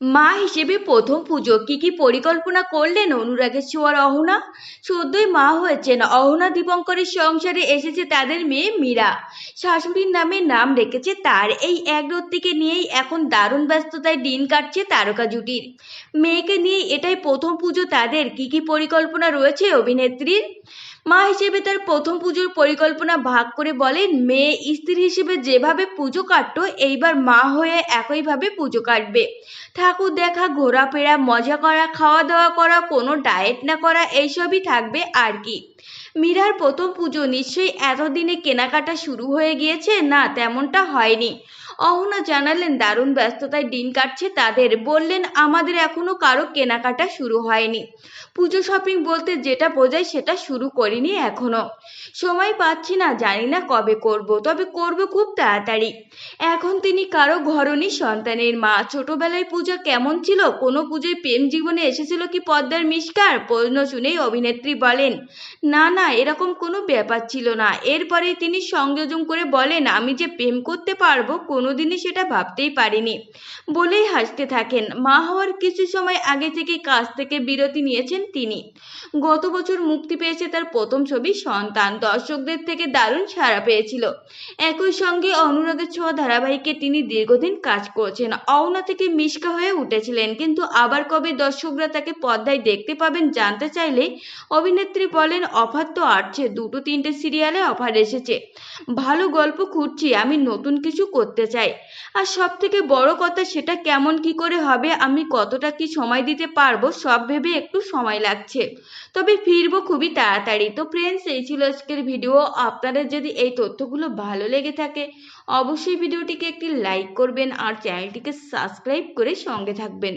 মা হিসেবে প্রথম পুজো। কি কি পরিকল্পনা করলেন অনুরাগের ছোঁয়ার অহনা? সদ্যই মা হয়েছেন। অহনা দীপঙ্করের সংসারে এসেছে তাদের মেয়ে মীরা। শাশুড়ির নামে নাম রেখেছে তার। এই এক রত্তিকে নিয়েই এখন দারুণ ব্যস্ততায় দিন কাটছে তারকা জুটির। মেয়েকে নিয়ে এটাই প্রথম পুজো তাদের। কি কি পরিকল্পনা রয়েছে অভিনেত্রীর? মা হিসেবে তার প্রথম পুজোর পরিকল্পনা ভাগ করে বলেন, মেয়ে স্ত্রী হিসেবে যেভাবে পুজো কাটতো, এইবার মা হয়ে একইভাবে পুজো কাটবে। ঠাকুর দেখা, ঘোরাফেরা, মজা করা খাওয়া দাওয়া করা, কোনো ডায়েট না করা, এইসবই থাকবে আর কি। মীরার প্রথম পুজো নিশ্চয়ই এতদিনে কেনাকাটা শুরু হয়ে গিয়েছে? না, তেমনটা হয়নি। অহনা জানালেন, দারুণ ব্যস্ততায় দিন কাটছে তাদের। বললেন, আমাদের এখনও কারও কেনাকাটা শুরু হয়নি। পুজো শপিং বলতে যেটা বোঝায় সেটা শুরু করিনি এখনও। সময় পাচ্ছি না, জানি না কবে করব, তবে করব খুব তাড়াতাড়ি। এখন তিনি কারও ঘরণী সন্তানের মা। ছোটবেলায় পূজা কেমন ছিল? কোনো পুজোয় প্রেম জীবনে এসেছিল কি পদ্মার মিষ্কার প্রশ্ন শুনেই অভিনেত্রী বলেন, না না, এরকম কোনো ব্যাপার ছিল না। এরপরেই তিনি সংযোজন করে বলেন, আমি যে প্রেম করতে পারব কোনোদিনই সেটা ভাবতেই পারিনি। বলেই হাসতে থাকেন। মা হওয়ার কিছু সময় আগে থেকে কাজ থেকে বিরতি নিয়েছেন তিনি। গত বছর মুক্তি পেয়েছে তার প্রথম ছবি সন্তান। দর্শকদের থেকে দারুণ সাড়া পেয়েছিল। একই সঙ্গে অনুরাগের ছোঁয়া ধারাবাহিকে তিনি দীর্ঘদিন কাজ করছেন। অওনা থেকে মিশকা হয়ে উঠেছিলেন। কিন্তু আবার কবে দর্শকরা তাকে পর্দায় দেখতে পাবেন জানতে চাইলে অভিনেত্রী বলেন, অফার তো আসছে। দুটো তিনটে সিরিয়ালে অফার এসেছে। ভালো গল্প খুঁজছি। আমি নতুন কিছু করতে চাই। আর সব থেকে বড় কথা সেটা কেমন কি করে হবে, আমি কতটা কি সময় দিতে পারব, সব ভেবে একটু সময় লাগছে। তবে ফিরবো খুবই তাড়াতাড়ি। তো ফ্রেন্ডস এই ছিল আজকের ভিডিও আপনাদের যদি এই তথ্যগুলো ভালো লেগে থাকে, অবশ্যই ভিডিওটিকে একটি লাইক করবেন আর চ্যানেলটিকে সাবস্ক্রাইব করে সঙ্গে থাকবেন।